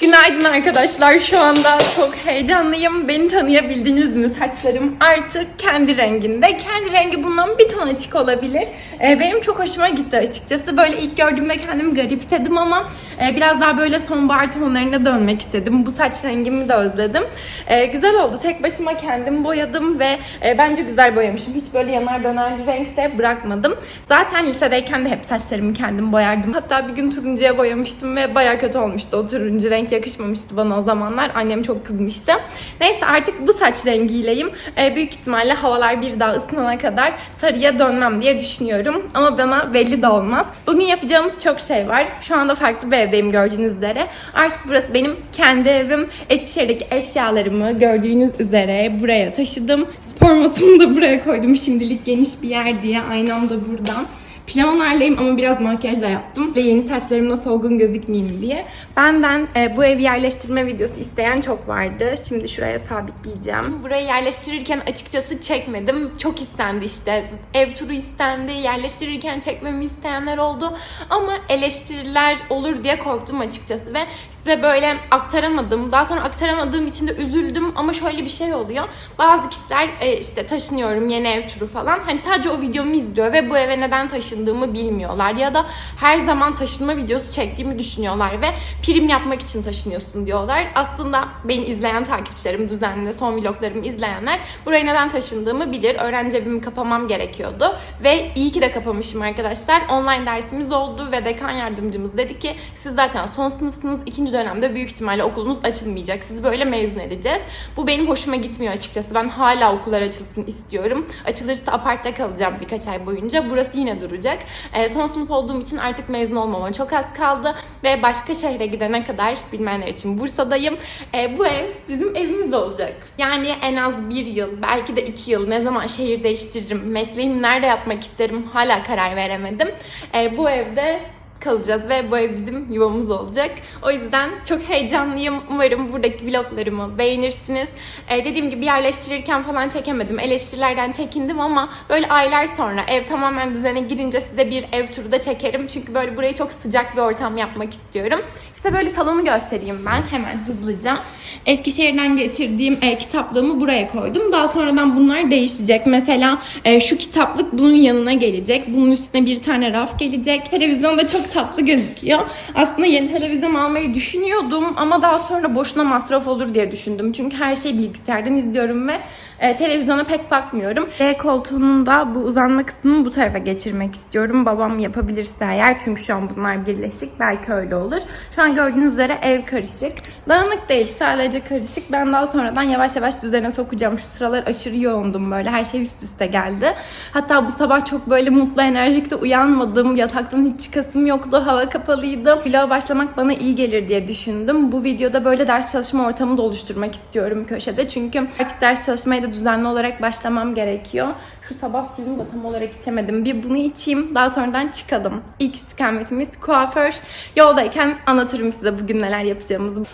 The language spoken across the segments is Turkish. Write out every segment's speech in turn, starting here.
Can Günaydın arkadaşlar. Şu anda çok heyecanlıyım. Beni tanıyabildiniz mi? Saçlarım artık kendi renginde. Kendi rengi bundan bir ton açık olabilir. Ee, benim çok hoşuma gitti açıkçası. Böyle ilk gördüğümde kendimi garipsedim ama e, biraz daha böyle sonbahar tonlarına dönmek istedim. Bu saç rengimi de özledim. Ee, güzel oldu. Tek başıma kendim boyadım ve e, bence güzel boyamışım. Hiç böyle yanar döner bir renkte bırakmadım. Zaten lisedeyken de hep saçlarımı kendim boyardım. Hatta bir gün turuncuya boyamıştım ve baya kötü olmuştu o turuncu renk yakışmamıştı bana o zamanlar. Annem çok kızmıştı. Neyse artık bu saç rengiyleyim. Ee, büyük ihtimalle havalar bir daha ısınana kadar sarıya dönmem diye düşünüyorum. Ama bana belli de olmaz. Bugün yapacağımız çok şey var. Şu anda farklı bir evdeyim gördüğünüz üzere. Artık burası benim kendi evim. Eskişehir'deki eşyalarımı gördüğünüz üzere buraya taşıdım. Spor matumu da buraya koydum şimdilik geniş bir yer diye. Aynam da buradan. Pijamalarlayım ama biraz makyaj da yaptım. Ve yeni saçlarımla solgun gözükmeyeyim diye. Benden e, bu evi yerleştirme videosu isteyen çok vardı. Şimdi şuraya sabitleyeceğim. Burayı yerleştirirken açıkçası çekmedim. Çok istendi işte. Ev turu istendi. Yerleştirirken çekmemi isteyenler oldu. Ama eleştiriler olur diye korktum açıkçası ve size böyle aktaramadım. Daha sonra aktaramadığım için de üzüldüm ama şöyle bir şey oluyor. Bazı kişiler e, işte taşınıyorum yeni ev turu falan. Hani sadece o videomu izliyor ve bu eve neden taşındığımı bilmiyorlar. Ya da her zaman taşınma videosu çektiğimi düşünüyorlar ve prim yapmak için taşınıyorsun diyorlar. Aslında beni izleyen takipçilerim, düzenli son vloglarımı izleyenler buraya neden taşındığımı bilir. Öğrenci evimi kapamam gerekiyordu. Ve iyi ki de kapamışım arkadaşlar. Online dersimiz oldu ve dekan yardımcımız dedi ki siz zaten son sınıfsınız. ikinci dönemde büyük ihtimalle okulunuz açılmayacak. Sizi böyle mezun edeceğiz. Bu benim hoşuma gitmiyor açıkçası. Ben hala okullar açılsın istiyorum. Açılırsa apartta kalacağım birkaç ay boyunca. Burası yine duracak. Ee, son sınıf olduğum için artık mezun olmama çok az kaldı. Ve başka şehre gidene kadar bilmeyenler için Bursa'dayım. Ee, bu ev bizim evimiz olacak. Yani en az bir yıl, belki de iki yıl ne zaman şehir değiştiririm, mesleğimi nerede yapmak isterim hala karar veremedim. Ee, bu evde kalacağız ve bu ev bizim yuvamız olacak. O yüzden çok heyecanlıyım. Umarım buradaki vloglarımı beğenirsiniz. Ee, dediğim gibi yerleştirirken falan çekemedim. Eleştirilerden çekindim ama böyle aylar sonra ev tamamen düzene girince size bir ev turu da çekerim. Çünkü böyle burayı çok sıcak bir ortam yapmak istiyorum. Size böyle salonu göstereyim ben hemen hızlıca. Eskişehir'den getirdiğim e, kitaplığımı buraya koydum. Daha sonradan bunlar değişecek. Mesela e, şu kitaplık bunun yanına gelecek. Bunun üstüne bir tane raf gelecek. Televizyon da çok tatlı gözüküyor. Aslında yeni televizyon almayı düşünüyordum ama daha sonra boşuna masraf olur diye düşündüm. Çünkü her şeyi bilgisayardan izliyorum ve e, televizyona pek bakmıyorum. L koltuğunun da bu uzanma kısmını bu tarafa geçirmek istiyorum. Babam yapabilirse eğer çünkü şu an bunlar birleşik. Belki öyle olur. Şu an gördüğünüz üzere ev karışık. Dağınık değil sadece karışık. Ben daha sonradan yavaş yavaş düzene sokacağım. Şu sıralar aşırı yoğundum böyle. Her şey üst üste geldi. Hatta bu sabah çok böyle mutlu enerjik de uyanmadım. Yataktan hiç çıkasım yoktu. Hava kapalıydı. Vloga başlamak bana iyi gelir diye düşündüm. Bu videoda böyle ders çalışma ortamı da oluşturmak istiyorum köşede. Çünkü artık ders çalışmaya da düzenli olarak başlamam gerekiyor. Şu sabah suyunu da tam olarak içemedim. Bir bunu içeyim. Daha sonradan çıkalım. İlk istikametimiz kuaför. Yoldayken anlatırım size bugün neler yapacağımızı.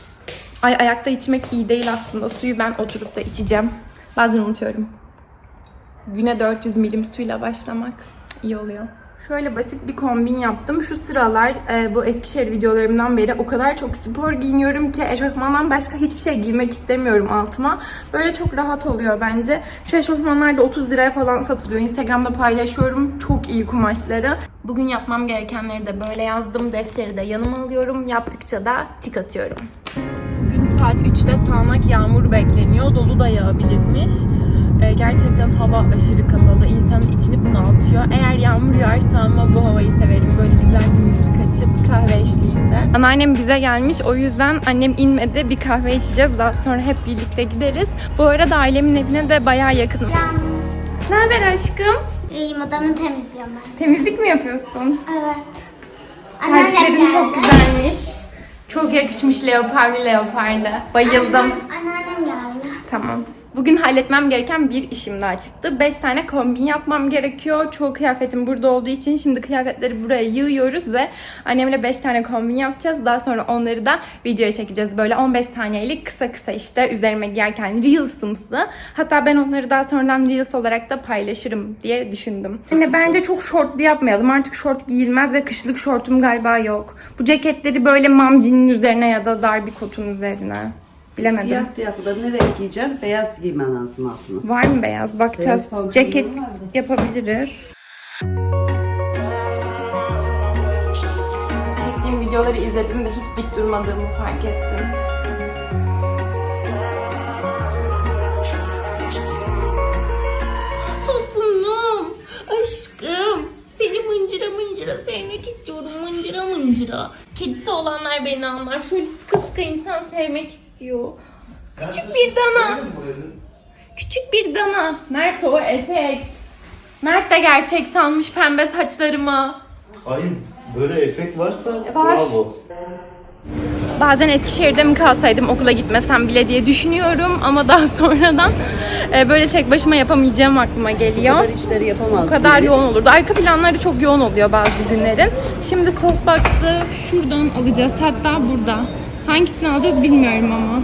Ay ayakta içmek iyi değil aslında. Suyu ben oturup da içeceğim. Bazen unutuyorum. Güne 400 milim suyla başlamak iyi oluyor. Şöyle basit bir kombin yaptım. Şu sıralar e, bu Eskişehir videolarımdan beri o kadar çok spor giyiniyorum ki eşofmandan başka hiçbir şey giymek istemiyorum altıma. Böyle çok rahat oluyor bence. Şu eşofmanlar da 30 liraya falan satılıyor. Instagram'da paylaşıyorum. Çok iyi kumaşları. Bugün yapmam gerekenleri de böyle yazdım. Defteri de yanıma alıyorum. Yaptıkça da tik atıyorum. Bugün saat 3'te sağanak yağmur bekleniyor. Dolu da yağabilirmiş. Ee, gerçekten hava aşırı kapalı. İnsanın içini bunaltıyor. Eğer yağmur yağarsa ama bu havayı severim. Böyle güzel bir müzik açıp kahve eşliğinde. Anneannem bize gelmiş. O yüzden annem inmedi. Bir kahve içeceğiz. Daha sonra hep birlikte gideriz. Bu arada ailemin evine de bayağı yakınım. Ne haber aşkım? İyiyim odamı temizliyorum ben. Temizlik mi yapıyorsun? Evet. Kalplerin geldi. çok güzelmiş. Çok yakışmış leoparlı leoparlı. Bayıldım. Annem- Anneannem geldi. Tamam. Bugün halletmem gereken bir işim daha çıktı. 5 tane kombin yapmam gerekiyor. Çoğu kıyafetim burada olduğu için şimdi kıyafetleri buraya yığıyoruz ve annemle 5 tane kombin yapacağız. Daha sonra onları da videoya çekeceğiz. Böyle 15 saniyelik kısa kısa işte üzerime giyerken Reels'ımsı. Hatta ben onları daha sonradan Reels olarak da paylaşırım diye düşündüm. Anne bence çok şortlu yapmayalım. Artık şort giyilmez ve kışlık şortum galiba yok. Bu ceketleri böyle mamcinin üzerine ya da dar bir kotun üzerine. Bilemedim. Siyah siyahları ne renk giyeceksin? Beyaz giymen lazım altına. Var mı beyaz? Bakacağız. Beyaz Ceket yapabiliriz. Çektiğim videoları izledim de hiç dik durmadığımı fark ettim. Tosunum, aşkım. Seni mıncıra mıncıra sevmek istiyorum. Mıncıra mıncıra. Kedisi olanlar beni anlar. Şöyle sıkı sıkı insan sevmek istiyor. Küçük bir dana. Küçük bir dana. Mert o efekt. Mert de gerçek sanmış pembe saçlarımı. Hayır, böyle efekt varsa Var. bravo. Bazen Eskişehir'de mi kalsaydım okula gitmesem bile diye düşünüyorum ama daha sonradan e, böyle tek başıma yapamayacağım aklıma Bu geliyor. kadar işleri yapamazsın. Bu kadar yoğun olurdu. Arka planları çok yoğun oluyor bazı günlerin. Şimdi softbox'ı şuradan alacağız. Hatta burada. Hangisini alacağız bilmiyorum ama.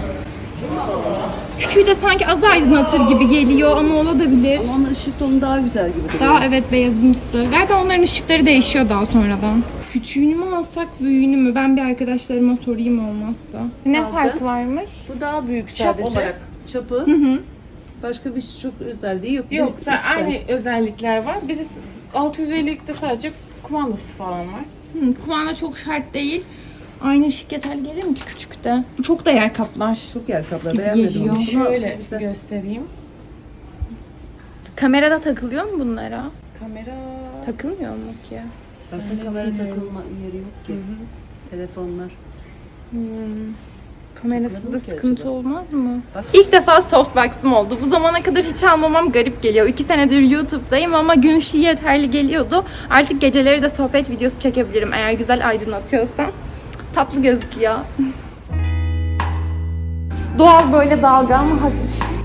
Küçüğü de sanki az aydınlatır gibi geliyor ama olabilir. Ama onun ışık tonu daha güzel gibi duruyor. Daha evet beyazımsı. Galiba onların ışıkları değişiyor daha sonradan. Küçüğünü mü alsak büyüğünü mü? Ben bir arkadaşlarıma sorayım olmazsa. Ne Alacağım. farkı varmış? Bu daha büyük Çap sadece. olarak. Çapı. Hı hı. Başka bir çok özelliği yok. Yok, Üç sen tane. aynı özellikler var. Birisi 650'likte sadece kumandası falan var. Hı, kumanda çok şart değil. Aynı ışık yeterli gelir mi ki küçükte? Bu çok da yer kaplar. Çok yer kaplar. Gibi Beğenmedim onu. Ama Şöyle güzel. göstereyim. Kamerada takılıyor mu bunlara? Kamera... Takılmıyor mu ki? Aslında kamera takılma yeri yok ki. Telefonlar. Hmm. Kamerasız da Takılır mı ki sıkıntı acaba? olmaz mı? Bak. İlk defa softbox'ım oldu. Bu zamana kadar hiç almamam garip geliyor. İki senedir YouTube'dayım ama gün ışığı yeterli geliyordu. Artık geceleri de sohbet videosu çekebilirim eğer güzel aydınlatıyorsam. Tatlı gözüküyor. Doğal böyle dalga ama hafif.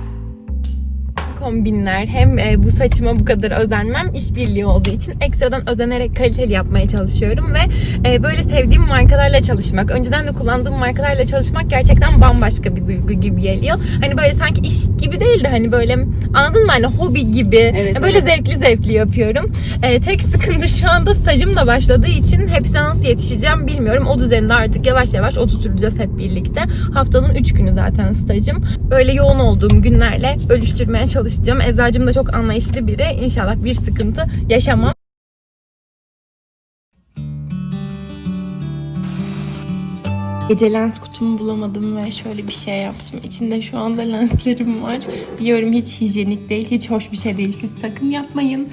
Kombinler hem e, bu saçıma bu kadar özenmem işbirliği olduğu için ekstradan özenerek kaliteli yapmaya çalışıyorum ve e, böyle sevdiğim markalarla çalışmak, önceden de kullandığım markalarla çalışmak gerçekten bambaşka bir duygu gibi geliyor. Hani böyle sanki iş gibi değil de hani böyle anladın mı hani hobi gibi Evet, Yani böyle zevkli zevkli yapıyorum. E, tek sıkıntı şu anda stajım da başladığı için hepsine nasıl yetişeceğim bilmiyorum. O düzeninde artık yavaş yavaş oturtacağız hep birlikte. Haftanın 3 günü zaten stajım. Böyle yoğun olduğum günlerle bölüştürmeye çalışacağım. Eczacım da çok anlayışlı biri. İnşallah bir sıkıntı yaşamam. Gece lens kutumu bulamadım ve şöyle bir şey yaptım. İçinde şu anda lenslerim var. Biliyorum hiç hijyenik değil, hiç hoş bir şey değil. Siz sakın yapmayın.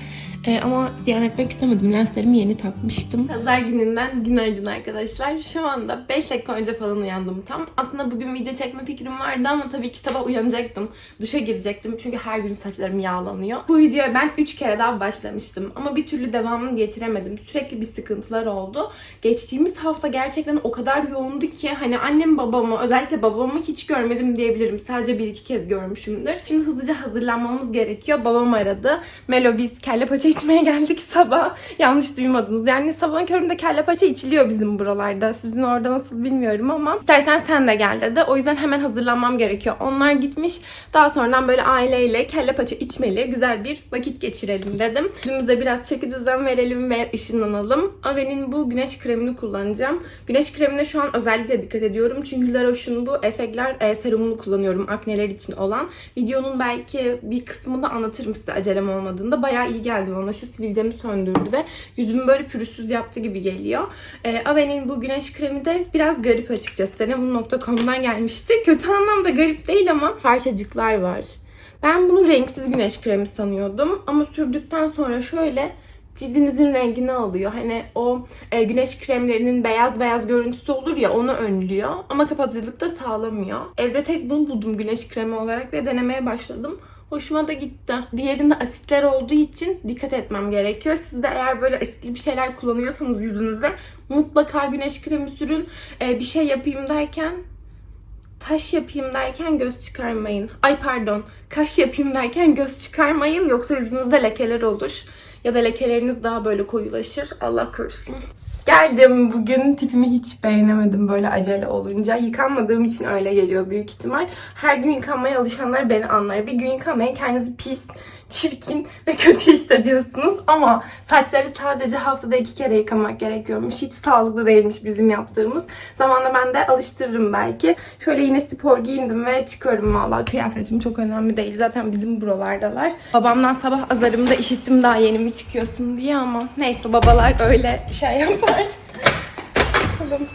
Ee, ama ziyan etmek istemedim. Lenslerimi yeni takmıştım. Pazar gününden günaydın arkadaşlar. Şu anda 5 dakika önce falan uyandım tam. Aslında bugün video çekme fikrim vardı ama tabii ki sabah uyanacaktım. Duşa girecektim çünkü her gün saçlarım yağlanıyor. Bu videoya ben 3 kere daha başlamıştım ama bir türlü devamını getiremedim. Sürekli bir sıkıntılar oldu. Geçtiğimiz hafta gerçekten o kadar yoğundu ki hani annem babamı özellikle babamı hiç görmedim diyebilirim. Sadece bir iki kez görmüşümdür. Şimdi hızlıca hazırlanmamız gerekiyor. Babam aradı. Melo biz kelle paça içmeye geldik sabah. Yanlış duymadınız. Yani sabahın köründe kelle paça içiliyor bizim buralarda. Sizin orada nasıl bilmiyorum ama. İstersen sen de gel dedi. O yüzden hemen hazırlanmam gerekiyor. Onlar gitmiş. Daha sonradan böyle aileyle kelle paça içmeli. Güzel bir vakit geçirelim dedim. Yüzümüze biraz çeki düzen verelim ve ışınlanalım. Ave'nin bu güneş kremini kullanacağım. Güneş kremine şu an özellikle dikkat ediyorum. Çünkü La Roche'un bu efektler e, serumunu kullanıyorum akneler için olan. Videonun belki bir kısmında anlatırım size acelem olmadığında. Bayağı iyi geldi bana. Şu sivilcemi söndürdü ve yüzümü böyle pürüzsüz yaptı gibi geliyor. E, Ave'nin bu güneş kremi de biraz garip açıkçası. Denemun.com'dan gelmişti. Kötü anlamda garip değil ama parçacıklar var. Ben bunu renksiz güneş kremi sanıyordum. Ama sürdükten sonra şöyle cildinizin rengini alıyor. Hani o e, güneş kremlerinin beyaz beyaz görüntüsü olur ya onu önlüyor. Ama kapatıcılık da sağlamıyor. Evde tek bunu buldum güneş kremi olarak ve denemeye başladım. Hoşuma da gitti. Diğerinde asitler olduğu için dikkat etmem gerekiyor. Siz de eğer böyle asitli bir şeyler kullanıyorsanız yüzünüze mutlaka güneş kremi sürün. E, bir şey yapayım derken taş yapayım derken göz çıkarmayın. Ay pardon, kaş yapayım derken göz çıkarmayın yoksa yüzünüzde lekeler olur. Ya da lekeleriniz daha böyle koyulaşır. Allah korusun. Geldim. Bugün tipimi hiç beğenemedim böyle acele olunca. Yıkanmadığım için öyle geliyor büyük ihtimal. Her gün yıkanmaya alışanlar beni anlar. Bir gün yıkamayın kendinizi pis, çirkin ve kötü hissediyorsunuz. Ama saçları sadece haftada iki kere yıkamak gerekiyormuş. Hiç sağlıklı değilmiş bizim yaptığımız. Zamanla ben de alıştırırım belki. Şöyle yine spor giyindim ve çıkıyorum valla. Kıyafetim çok önemli değil. Zaten bizim buralardalar. Babamdan sabah azarımda işittim daha yeni mi çıkıyorsun diye ama neyse babalar öyle şey yapar. Bakalım.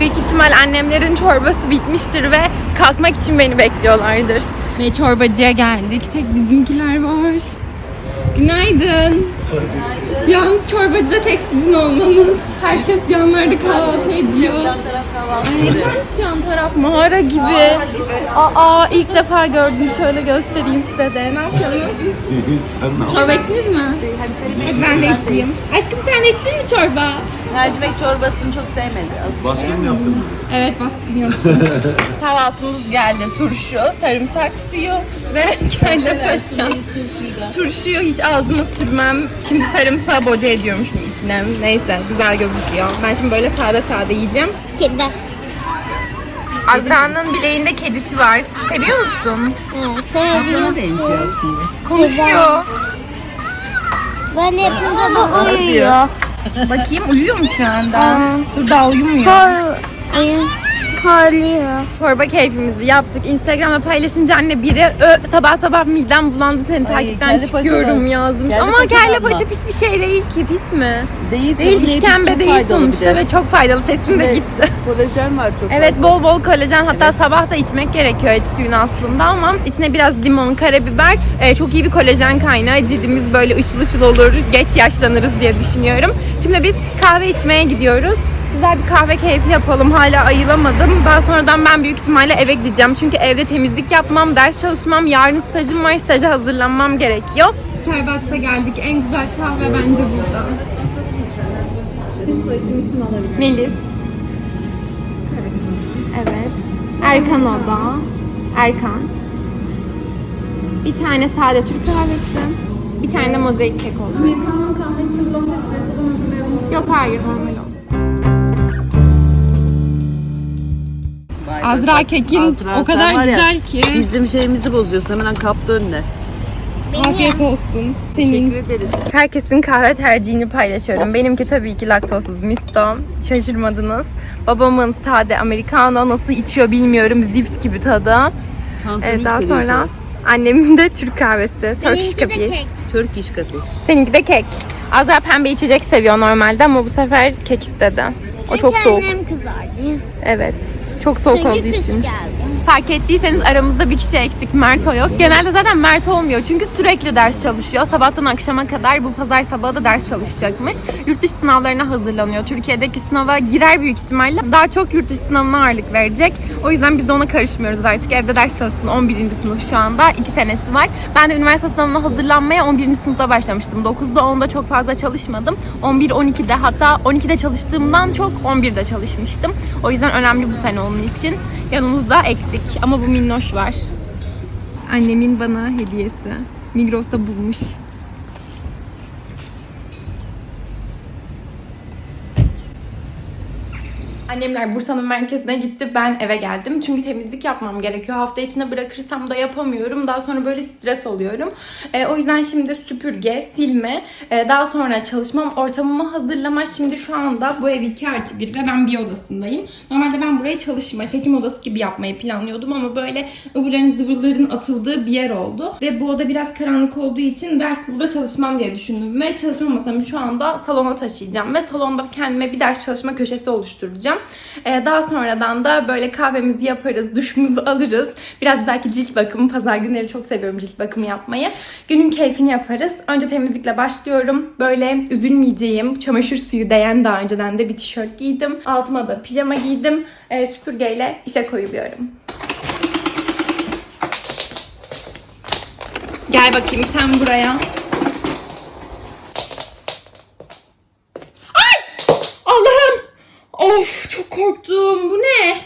Büyük ihtimal annemlerin çorbası bitmiştir ve kalkmak için beni bekliyorlardır. Ve çorbacıya geldik. Tek bizimkiler var. Günaydın. Yalnız çorbacıda tek sizin olmanız. Herkes yanlarda kahvaltı ediyor. Aynen şu an taraf mağara gibi. Aa ilk defa gördüm. Şöyle göstereyim size de. Ne yapıyorsunuz? Sen ne Çorba içtiniz mi? Hadi ben de içeyim. Aşkım sen de içtin mi çorba? Mercimek çorbasını çok sevmedi. Az Baskın mı yaptın bize? Evet baskın yaptım. Kahvaltımız geldi. Turşu, sarımsak suyu ve kelle paça. Turşuyu hiç ağzıma sürmem. Şimdi sarımsağı boca ediyormuşum içine. Neyse güzel gözüküyor. Ben şimdi böyle sade sade yiyeceğim. Kimden? Azra'nın bileğinde kedisi var. Seviyor musun? Seviyorum. benziyor aslında. Konuşuyor. Ben yapınca da uyuyor. Bakayım uyuyor mu şu anda? Dur daha uyumuyor. Ayın parlıyor. Çorba keyfimizi yaptık. Instagram'da paylaşınca anne biri "Ö, sabah sabah midem bulandı seni takipten kelle çıkıyorum paçadan. yazmış. Kelle Ama paçadan kelle mı? paça pis bir şey değil ki pis mi? Değil, Değil tabii, işkembe çok değil faydalı bir sonuçta de. ve çok faydalı. Sesim de Evet. gitti. Kolajen var çok Evet fazla. bol bol kolajen hatta sabah da içmek gerekiyor et suyunu aslında ama içine biraz limon, karabiber e, çok iyi bir kolajen kaynağı. Cildimiz böyle ışıl ışıl olur, geç yaşlanırız diye düşünüyorum. Şimdi biz kahve içmeye gidiyoruz. Güzel bir kahve keyfi yapalım. Hala ayılamadım. Daha sonradan ben büyük ihtimalle eve gideceğim. Çünkü evde temizlik yapmam, ders çalışmam, yarın stajım var. Staja hazırlanmam gerekiyor. Starbucks'a geldik. En güzel kahve bence burada. Melis. Evet. Erkan o da. Erkan. Bir tane sade Türk kahvesi. Bir tane de mozaik kek olacak. Amerikan'ın kahvesini blond espresso'dan hazırlayalım. Yok hayır normal Vay. Azra kekin Azra, o kadar sen var ya, güzel ki. Bizim şeyimizi bozuyorsun. Hemen kaptı önüne. Afiyet olsun. Senin. Teşekkür ederiz. Herkesin kahve tercihini paylaşıyorum. Benimki tabii ki laktozsuz misto. Şaşırmadınız. Babamın sade americano nasıl içiyor bilmiyorum. Zift gibi tadı. Tansiyonu Evet, daha yükseliyor sonra annemin de Türk kahvesi. Turkish Benimki de coffee. kek. Turkish coffee. Seninki de kek. Azra pembe içecek seviyor normalde ama bu sefer kek istedi. O çok soğuk. annem kızardı. Evet. Çok soğuk olduğu Çünkü kış için. geldi. Fark ettiyseniz aramızda bir kişi eksik. Merto yok. Genelde zaten Mert olmuyor. Çünkü sürekli ders çalışıyor. Sabahtan akşama kadar bu pazar sabahı da ders çalışacakmış. Yurt dışı sınavlarına hazırlanıyor. Türkiye'deki sınava girer büyük ihtimalle. Daha çok yurt dışı sınavına ağırlık verecek. O yüzden biz de ona karışmıyoruz artık. Evde ders çalışsın. 11. sınıf şu anda. 2 senesi var. Ben de üniversite sınavına hazırlanmaya 11. sınıfta başlamıştım. 9'da 10'da çok fazla çalışmadım. 11, 12'de hatta 12'de çalıştığımdan çok 11'de çalışmıştım. O yüzden önemli bu sene onun için. Yanımızda eksik ama bu minnoş var. Annemin bana hediyesi. Migros'ta bulmuş. Annemler Bursa'nın merkezine gitti. Ben eve geldim. Çünkü temizlik yapmam gerekiyor. Hafta içine bırakırsam da yapamıyorum. Daha sonra böyle stres oluyorum. Ee, o yüzden şimdi süpürge, silme, e, daha sonra çalışmam, ortamımı hazırlama. Şimdi şu anda bu ev 2 artı 1 ve ben bir odasındayım. Normalde ben burayı çalışma, çekim odası gibi yapmayı planlıyordum ama böyle ıvırların zıvırların atıldığı bir yer oldu. Ve bu oda biraz karanlık olduğu için ders burada çalışmam diye düşündüm. Ve çalışma masamı şu anda salona taşıyacağım. Ve salonda kendime bir ders çalışma köşesi oluşturacağım. Ee, daha sonradan da böyle kahvemizi yaparız, duşumuzu alırız. Biraz belki cilt bakımı, pazar günleri çok seviyorum cilt bakımı yapmayı. Günün keyfini yaparız. Önce temizlikle başlıyorum. Böyle üzülmeyeceğim, çamaşır suyu değen daha önceden de bir tişört giydim. Altıma da pijama giydim. Ee, süpürgeyle işe koyuluyorum. Gel bakayım sen buraya. Ay! Allah'ım! Of çok korktum. Bu ne?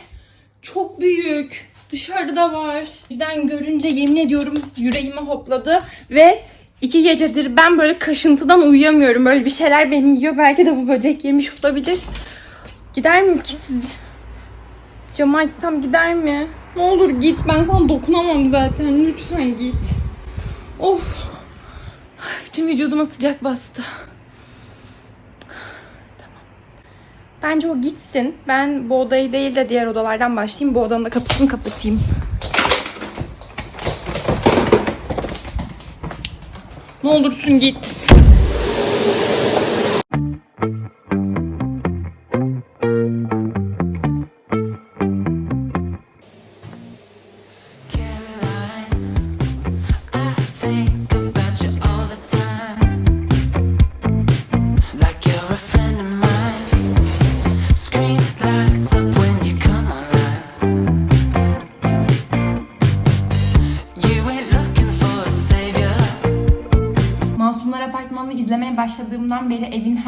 Çok büyük. Dışarıda var. Birden görünce yemin ediyorum yüreğime hopladı ve iki gecedir ben böyle kaşıntıdan uyuyamıyorum. Böyle bir şeyler beni yiyor. Belki de bu böcek yemiş olabilir. Gider mi ki siz? Camı açsam gider mi? Ne olur git. Ben sana dokunamam zaten. Lütfen git. Of. Bütün vücuduma sıcak bastı. Tamam. Bence o gitsin. Ben bu odayı değil de diğer odalardan başlayayım. Bu odanın da kapısını kapatayım. Ne olursun git.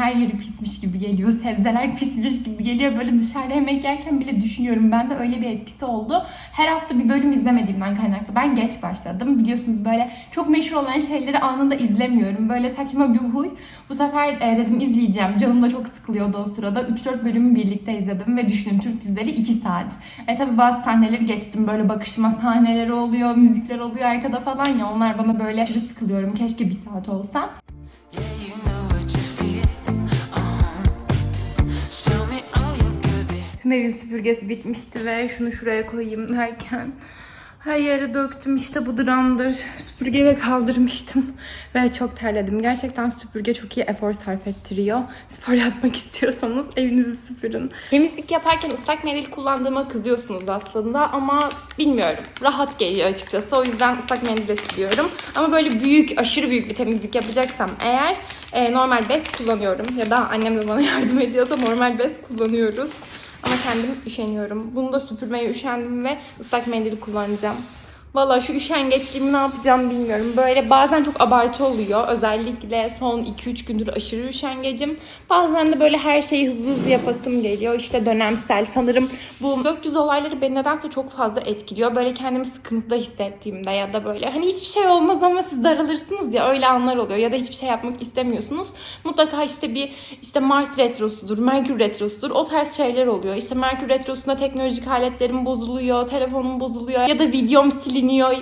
Her yeri pismiş gibi geliyor. Sebzeler pismiş gibi geliyor. Böyle dışarıda yemek yerken bile düşünüyorum. Bende öyle bir etkisi oldu. Her hafta bir bölüm izlemediğimden kaynaklı. Ben geç başladım. Biliyorsunuz böyle çok meşhur olan şeyleri anında izlemiyorum. Böyle saçma bir huy. Bu sefer e, dedim izleyeceğim. Canım da çok sıkılıyordu o sırada. 3-4 bölümü birlikte izledim ve düşünün Türk dizileri 2 saat. E tabi bazı sahneleri geçtim. Böyle bakışma sahneleri oluyor, müzikler oluyor arkada falan ya. Onlar bana böyle sıkılıyorum. Keşke bir saat olsa. Yeah, you know Tüm evin süpürgesi bitmişti ve şunu şuraya koyayım derken her yere döktüm işte bu dramdır. Süpürgeyle kaldırmıştım ve çok terledim. Gerçekten süpürge çok iyi efor sarf ettiriyor. Spor yapmak istiyorsanız evinizi süpürün. Temizlik yaparken ıslak mendil kullandığıma kızıyorsunuz aslında ama bilmiyorum. Rahat geliyor açıkçası. O yüzden ıslak mendille siliyorum. Ama böyle büyük, aşırı büyük bir temizlik yapacaksam eğer e, normal bez kullanıyorum. Ya da annem de bana yardım ediyorsa normal bez kullanıyoruz. Ama kendim üşeniyorum. Bunu da süpürmeye üşendim ve ıslak mendil kullanacağım. Valla şu üşengeçliğimi ne yapacağım bilmiyorum. Böyle bazen çok abartı oluyor. Özellikle son 2-3 gündür aşırı üşengecim. Bazen de böyle her şeyi hızlı hızlı yapasım geliyor. İşte dönemsel. Sanırım bu gökyüzü olayları beni nedense çok fazla etkiliyor. Böyle kendimi sıkıntıda hissettiğimde ya da böyle hani hiçbir şey olmaz ama siz daralırsınız ya öyle anlar oluyor. Ya da hiçbir şey yapmak istemiyorsunuz. Mutlaka işte bir işte Mars retrosudur, Merkür retrosudur. O tarz şeyler oluyor. İşte Merkür retrosunda teknolojik aletlerim bozuluyor, telefonum bozuluyor ya da videom siliniyor.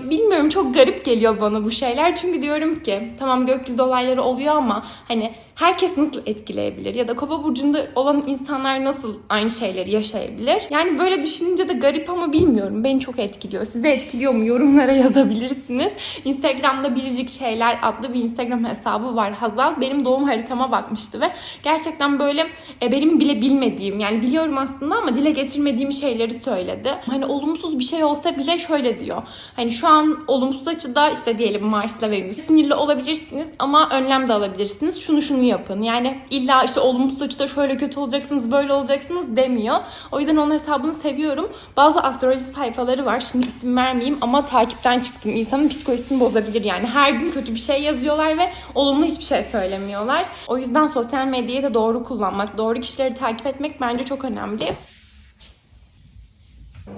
Bilmiyorum çok garip geliyor bana bu şeyler. Çünkü diyorum ki tamam gökyüzü olayları oluyor ama hani herkes nasıl etkileyebilir? Ya da kova burcunda olan insanlar nasıl aynı şeyleri yaşayabilir? Yani böyle düşününce de garip ama bilmiyorum. Beni çok etkiliyor. Size etkiliyor mu? Yorumlara yazabilirsiniz. Instagram'da Biricik Şeyler adlı bir Instagram hesabı var. Hazal benim doğum haritama bakmıştı ve gerçekten böyle e, benim bile bilmediğim yani biliyorum aslında ama dile getirmediğim şeyleri söyledi. Hani olumsuz bir şey olsa bile şöyle diyor. Hani şu an olumsuz açıda işte diyelim Mars'la Venüs sinirli olabilirsiniz ama önlem de alabilirsiniz. Şunu şunu yapın. Yani illa işte olumsuz açıda şöyle kötü olacaksınız, böyle olacaksınız demiyor. O yüzden onun hesabını seviyorum. Bazı astroloji sayfaları var. Şimdi isim vermeyeyim ama takipten çıktım. İnsanın psikolojisini bozabilir yani. Her gün kötü bir şey yazıyorlar ve olumlu hiçbir şey söylemiyorlar. O yüzden sosyal medyayı da doğru kullanmak, doğru kişileri takip etmek bence çok önemli.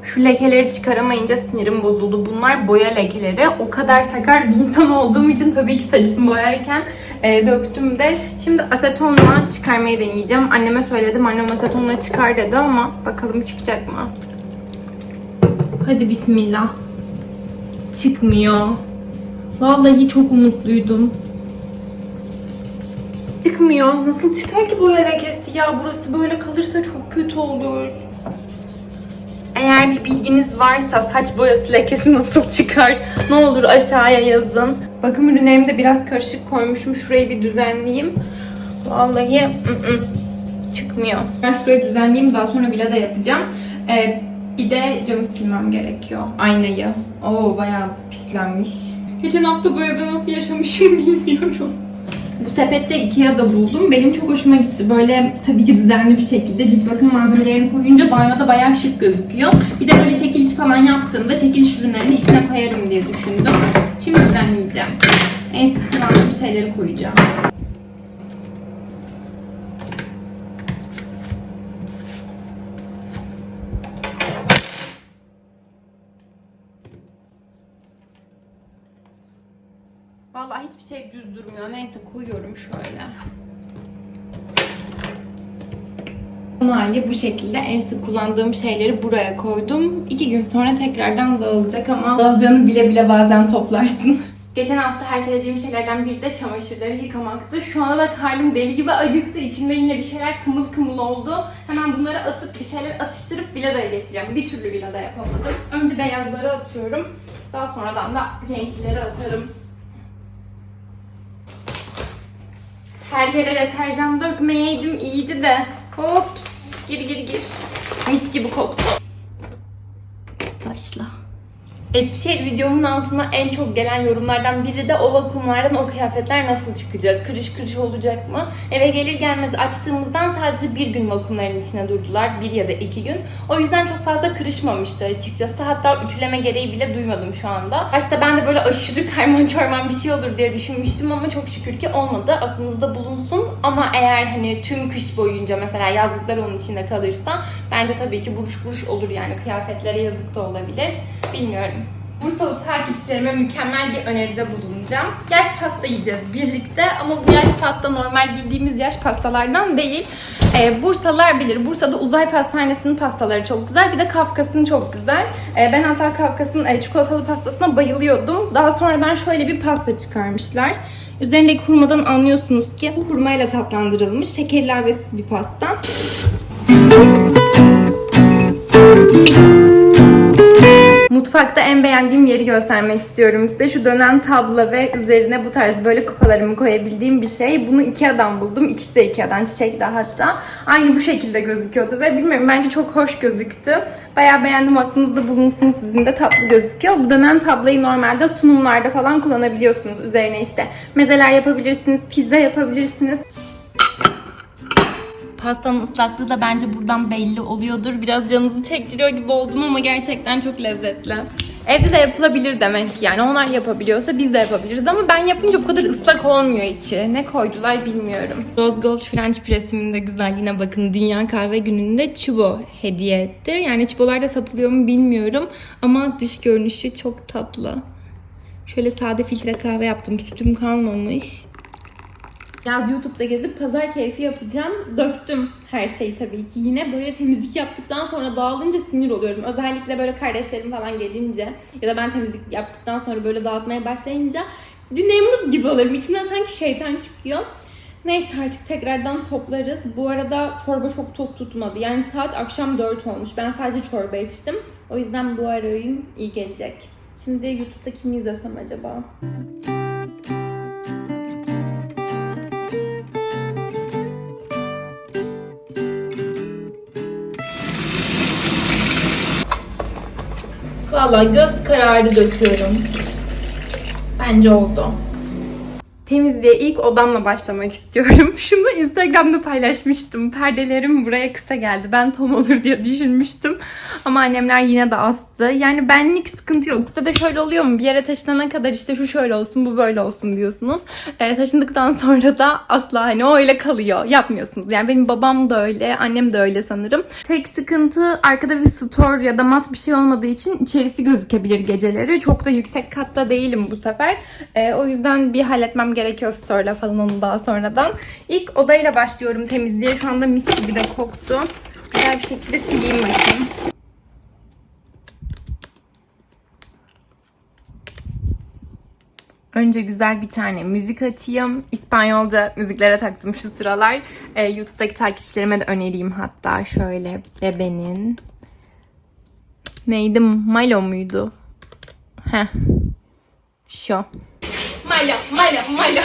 Şu lekeleri çıkaramayınca sinirim bozuldu. Bunlar boya lekeleri. O kadar sakar bir insan olduğum için tabii ki saçımı boyarken e, döktüm de. Şimdi asetonla çıkarmayı deneyeceğim. Anneme söyledim. Annem asetonla çıkar dedi ama bakalım çıkacak mı? Hadi bismillah. Çıkmıyor. Vallahi çok umutluydum. Çıkmıyor. Nasıl çıkar ki boya lekesi ya? Burası böyle kalırsa çok kötü olur. Eğer bir bilginiz varsa saç boyası lekesi nasıl çıkar? Ne olur aşağıya yazın. Bakım ürünlerimi de biraz karışık koymuşum. Şurayı bir düzenleyeyim. Vallahi ı-ı, çıkmıyor. Ben şurayı düzenleyeyim. Daha sonra villa da yapacağım. Ee, bir de camı silmem gerekiyor. Aynayı. Oo bayağı pislenmiş. Geçen hafta bu evde nasıl yaşamışım bilmiyorum. Bu sepette Ikea'da buldum. Benim çok hoşuma gitti. Böyle tabii ki düzenli bir şekilde cilt bakım malzemelerini koyunca banyoda bayağı şık gözüküyor. Bir de böyle çekiliş falan yaptığımda çekiliş ürünlerini içine koyarım diye düşündüm. Şimdi düzenleyeceğim. En sık kullandığım şeyleri koyacağım. Vallahi hiçbir şey düz durmuyor. Neyse koyuyorum şöyle. Hali bu şekilde en sık kullandığım şeyleri buraya koydum. İki gün sonra tekrardan dağılacak ama dağılacağını bile bile bazen toplarsın. Geçen hafta ertelediğim şeylerden biri de çamaşırları yıkamaktı. Şu anda da karnım deli gibi acıktı. İçimde yine bir şeyler kımıl kımıl oldu. Hemen bunları atıp bir şeyler atıştırıp villadaya geçeceğim. Bir türlü villada yapamadım. Önce beyazları atıyorum. Daha sonradan da renkleri atarım. Her yere deterjan dökmeyeydim iyiydi de. Hop gir gir gir. Mis gibi koktu. Başla. Eskişehir videomun altına en çok gelen yorumlardan biri de o vakumlardan o kıyafetler nasıl çıkacak? Kırış kırış olacak mı? Eve gelir gelmez açtığımızdan sadece bir gün vakumların içine durdular. Bir ya da iki gün. O yüzden çok fazla kırışmamıştı açıkçası. Hatta ütüleme gereği bile duymadım şu anda. Başta ben de böyle aşırı karman çorman bir şey olur diye düşünmüştüm ama çok şükür ki olmadı. Aklınızda bulunsun. Ama eğer hani tüm kış boyunca mesela yazlıklar onun içinde kalırsa bence tabii ki buruş buruş olur yani kıyafetlere yazık da olabilir. Bilmiyorum. Bursalı takipçilerime mükemmel bir öneride bulunacağım. Yaş pasta yiyeceğiz birlikte ama bu yaş pasta normal bildiğimiz yaş pastalardan değil. Ee, Bursalılar bilir. Bursa'da Uzay Pastanesi'nin pastaları çok güzel. Bir de Kafkas'ın çok güzel. Ee, ben hatta Kafkas'ın e, çikolatalı pastasına bayılıyordum. Daha sonradan şöyle bir pasta çıkarmışlar. Üzerindeki hurmadan anlıyorsunuz ki bu hurmayla tatlandırılmış şeker ilavesiz bir pasta. Mutfakta en beğendiğim yeri göstermek istiyorum size. Şu dönen tablo ve üzerine bu tarz böyle kupalarımı koyabildiğim bir şey. Bunu Ikea'dan buldum. İkisi de Ikea'dan. Çiçek de hatta. Aynı bu şekilde gözüküyordu ve bilmiyorum bence çok hoş gözüktü. Bayağı beğendim. Aklınızda bulunsun sizin de tatlı gözüküyor. Bu dönen tablayı normalde sunumlarda falan kullanabiliyorsunuz. Üzerine işte mezeler yapabilirsiniz, pizza yapabilirsiniz. Pastanın ıslaklığı da bence buradan belli oluyordur. Biraz canınızı çektiriyor gibi oldum ama gerçekten çok lezzetli. Evde de yapılabilir demek. Yani onlar yapabiliyorsa biz de yapabiliriz ama ben yapınca bu kadar ıslak olmuyor içi. Ne koydular bilmiyorum. Rose Gold French Press'imin de güzelliğine bakın. Dünya Kahve Günü'nde çibo hediye etti. Yani çibolar da satılıyor mu bilmiyorum ama dış görünüşü çok tatlı. Şöyle sade filtre kahve yaptım. Sütüm kalmamış. Biraz YouTube'da gezip pazar keyfi yapacağım. Döktüm her şeyi tabii ki. Yine böyle temizlik yaptıktan sonra dağılınca sinir oluyorum. Özellikle böyle kardeşlerim falan gelince ya da ben temizlik yaptıktan sonra böyle dağıtmaya başlayınca Nemrut gibi olurum. İçimden sanki şeytan çıkıyor. Neyse artık tekrardan toplarız. Bu arada çorba çok tok tutmadı. Yani saat akşam 4 olmuş. Ben sadece çorba içtim. O yüzden bu ara öğün iyi gelecek. Şimdi YouTube'da kimi izlesem acaba? Vallahi göz kararı döküyorum. Bence oldu. Temizliğe ilk odamla başlamak istiyorum. Şunu Instagram'da paylaşmıştım. Perdelerim buraya kısa geldi. Ben tam olur diye düşünmüştüm. Ama annemler yine de astı. Yani benlik sıkıntı yok. Size de şöyle oluyor mu? Bir yere taşınana kadar işte şu şöyle olsun, bu böyle olsun diyorsunuz. Ee, taşındıktan sonra da asla hani o öyle kalıyor. Yapmıyorsunuz. Yani benim babam da öyle, annem de öyle sanırım. Tek sıkıntı arkada bir store ya da mat bir şey olmadığı için içerisi gözükebilir geceleri. Çok da yüksek katta değilim bu sefer. Ee, o yüzden bir halletmem gerekiyor store'la falan onu daha sonradan. İlk odayla başlıyorum temizliğe. Şu anda mis gibi de koktu. Güzel bir şekilde sileyim bakayım. Önce güzel bir tane müzik açayım. İspanyolca müziklere taktım şu sıralar. Ee, YouTube'daki takipçilerime de önereyim hatta şöyle Bebe'nin. Neydi? Malo muydu? Heh. Şu. Malo, malo, malo.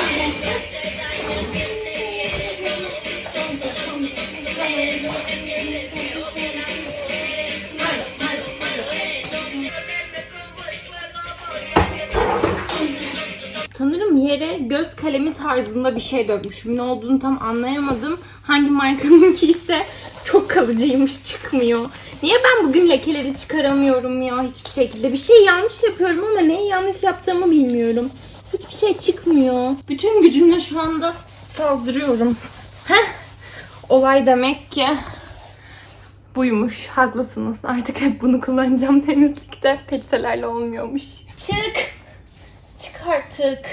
Sanırım yere göz kalemi tarzında bir şey dökmüşüm. Ne olduğunu tam anlayamadım. Hangi markanınki ise Çok kalıcıymış çıkmıyor. Niye ben bugün lekeleri çıkaramıyorum ya hiçbir şekilde? Bir şey yanlış yapıyorum ama neyi yanlış yaptığımı bilmiyorum. Hiçbir şey çıkmıyor. Bütün gücümle şu anda saldırıyorum. Heh. Olay demek ki buymuş. Haklısınız. Artık hep bunu kullanacağım temizlikte. Peçetelerle olmuyormuş. Çık. Çık artık.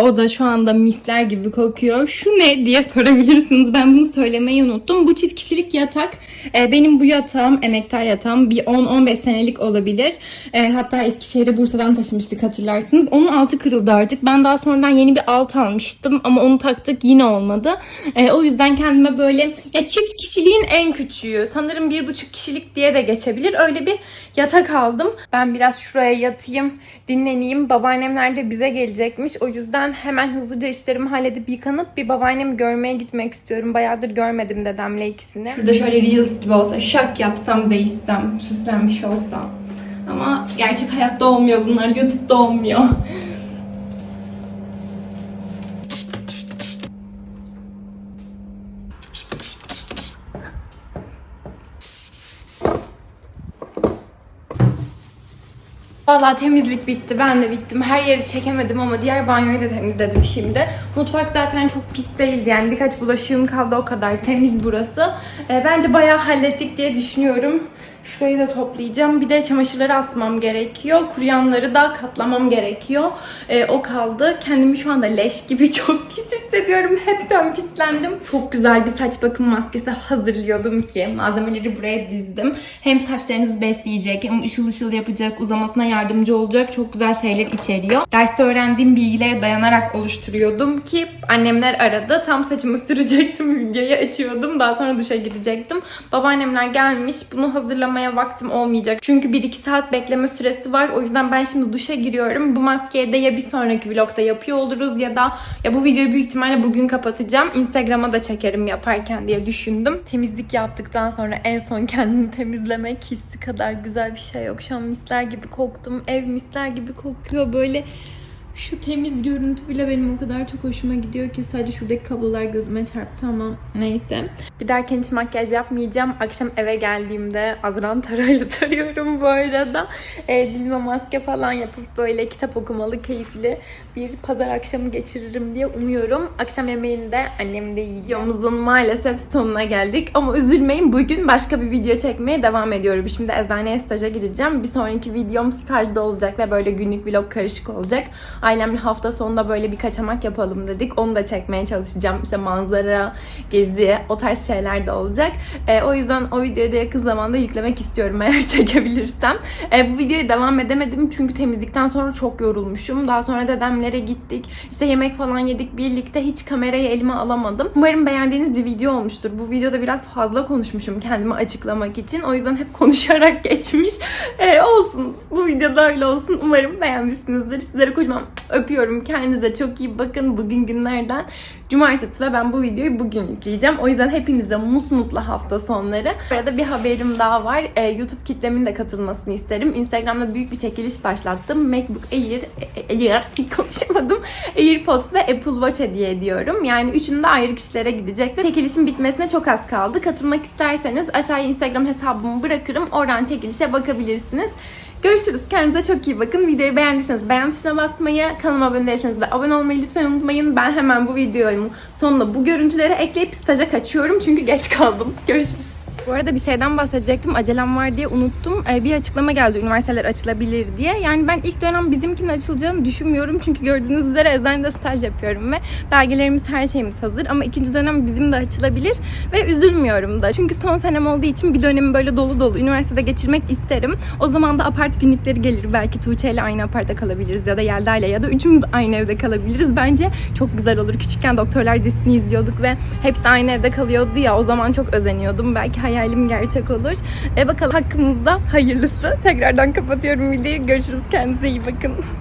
O da şu anda misler gibi kokuyor. Şu ne diye sorabilirsiniz. Ben bunu söylemeyi unuttum. Bu çift kişilik yatak. Ee, benim bu yatağım, emektar yatağım bir 10-15 senelik olabilir. Ee, hatta Eskişehir'e Bursa'dan taşımıştık hatırlarsınız. Onun altı kırıldı artık. Ben daha sonradan yeni bir alt almıştım ama onu taktık yine olmadı. Ee, o yüzden kendime böyle ya çift kişiliğin en küçüğü. Sanırım bir buçuk kişilik diye de geçebilir. Öyle bir yatak aldım. Ben biraz şuraya yatayım, dinleneyim. Babaannemler de bize gelecekmiş. O yüzden hemen hızlıca işlerimi halledip yıkanıp bir babaannemi görmeye gitmek istiyorum. Bayağıdır görmedim dedemle ikisini. Şurada şöyle Reels gibi olsa şak yapsam değişsem, süslenmiş olsam. Ama gerçek hayatta olmuyor bunlar. YouTube'da olmuyor. Vallahi temizlik bitti. Ben de bittim. Her yeri çekemedim ama diğer banyoyu da temizledim şimdi. Mutfak zaten çok pis değildi. Yani birkaç bulaşığım kaldı o kadar. Temiz burası. Ee, bence bayağı hallettik diye düşünüyorum. Şurayı da toplayacağım. Bir de çamaşırları asmam gerekiyor. Kuruyanları da katlamam gerekiyor. Ee, o kaldı. Kendimi şu anda leş gibi çok pis hissediyorum. Hepten pislendim. Çok güzel bir saç bakım maskesi hazırlıyordum ki. Malzemeleri buraya dizdim. Hem saçlarınızı besleyecek hem ışıl ışıl yapacak, uzamasına yardımcı olacak çok güzel şeyler içeriyor. Derste öğrendiğim bilgilere dayanarak oluşturuyordum ki annemler aradı. Tam saçımı sürecektim, videoyu açıyordum. Daha sonra duşa girecektim. Babaannemler gelmiş. Bunu hazırlamaya vaktim olmayacak. Çünkü 1-2 saat bekleme süresi var. O yüzden ben şimdi duşa giriyorum. Bu maskeyi de ya bir sonraki vlogda yapıyor oluruz ya da ya bu videoyu büyük ihtimalle bugün kapatacağım. Instagram'a da çekerim yaparken diye düşündüm. Temizlik yaptıktan sonra en son kendini temizlemek hissi kadar güzel bir şey yok. Şu an misler gibi koktum. Ev misler gibi kokuyor. Böyle şu temiz görüntü bile benim o kadar çok hoşuma gidiyor ki sadece şuradaki kablolar gözüme çarptı ama neyse. Dahaki hiç makyaj yapmayacağım. Akşam eve geldiğimde Azran tarayla tarıyorum bu arada. E, cilme maske falan yapıp böyle kitap okumalı, keyifli bir pazar akşamı geçiririm diye umuyorum. Akşam yemeğini de annemde yiyeceğim. Videomuzun maalesef sonuna geldik ama üzülmeyin bugün başka bir video çekmeye devam ediyorum. Şimdi eczaneye staja gideceğim. Bir sonraki videom stajda olacak ve böyle günlük vlog karışık olacak. Ailemle hafta sonunda böyle bir kaçamak yapalım dedik. Onu da çekmeye çalışacağım. İşte manzara, gezi, o tarz şeyler de olacak. Ee, o yüzden o videoyu da yakın zamanda yüklemek istiyorum eğer çekebilirsem. Ee, bu videoya devam edemedim çünkü temizlikten sonra çok yorulmuşum. Daha sonra dedemlere gittik. İşte yemek falan yedik birlikte. Hiç kamerayı elime alamadım. Umarım beğendiğiniz bir video olmuştur. Bu videoda biraz fazla konuşmuşum kendimi açıklamak için. O yüzden hep konuşarak geçmiş. Ee, olsun. Bu videoda öyle olsun. Umarım beğenmişsinizdir. Sizlere kocaman öpüyorum. Kendinize çok iyi bakın. Bugün günlerden cumartesi ve ben bu videoyu bugün yükleyeceğim. O yüzden hepinize musmutlu hafta sonları. Bu arada bir haberim daha var. Ee, YouTube kitlemin de katılmasını isterim. Instagram'da büyük bir çekiliş başlattım. MacBook Air, Air konuşamadım. AirPods ve Apple Watch hediye ediyorum. Yani üçünü de ayrı kişilere gidecek ve çekilişin bitmesine çok az kaldı. Katılmak isterseniz aşağıya Instagram hesabımı bırakırım. Oradan çekilişe bakabilirsiniz. Görüşürüz. Kendinize çok iyi bakın. Videoyu beğendiyseniz beğen tuşuna basmayı, kanalıma abone değilseniz de abone olmayı lütfen unutmayın. Ben hemen bu videonun sonuna bu görüntüleri ekleyip staja kaçıyorum çünkü geç kaldım. Görüşürüz. Bu arada bir şeyden bahsedecektim. Acelem var diye unuttum. Ee, bir açıklama geldi üniversiteler açılabilir diye. Yani ben ilk dönem bizimkinin açılacağını düşünmüyorum. Çünkü gördüğünüz üzere eczanede staj yapıyorum ve belgelerimiz her şeyimiz hazır. Ama ikinci dönem bizim de açılabilir ve üzülmüyorum da. Çünkü son senem olduğu için bir dönemi böyle dolu dolu üniversitede geçirmek isterim. O zaman da apart günlükleri gelir. Belki Tuğçe ile aynı apartta kalabiliriz ya da Yelda ile ya da üçümüz aynı evde kalabiliriz. Bence çok güzel olur. Küçükken Doktorlar dizisini izliyorduk ve hepsi aynı evde kalıyordu ya. O zaman çok özeniyordum. Belki hayalim gerçek olur. E bakalım hakkımızda hayırlısı. Tekrardan kapatıyorum videoyu. Görüşürüz. Kendinize iyi bakın.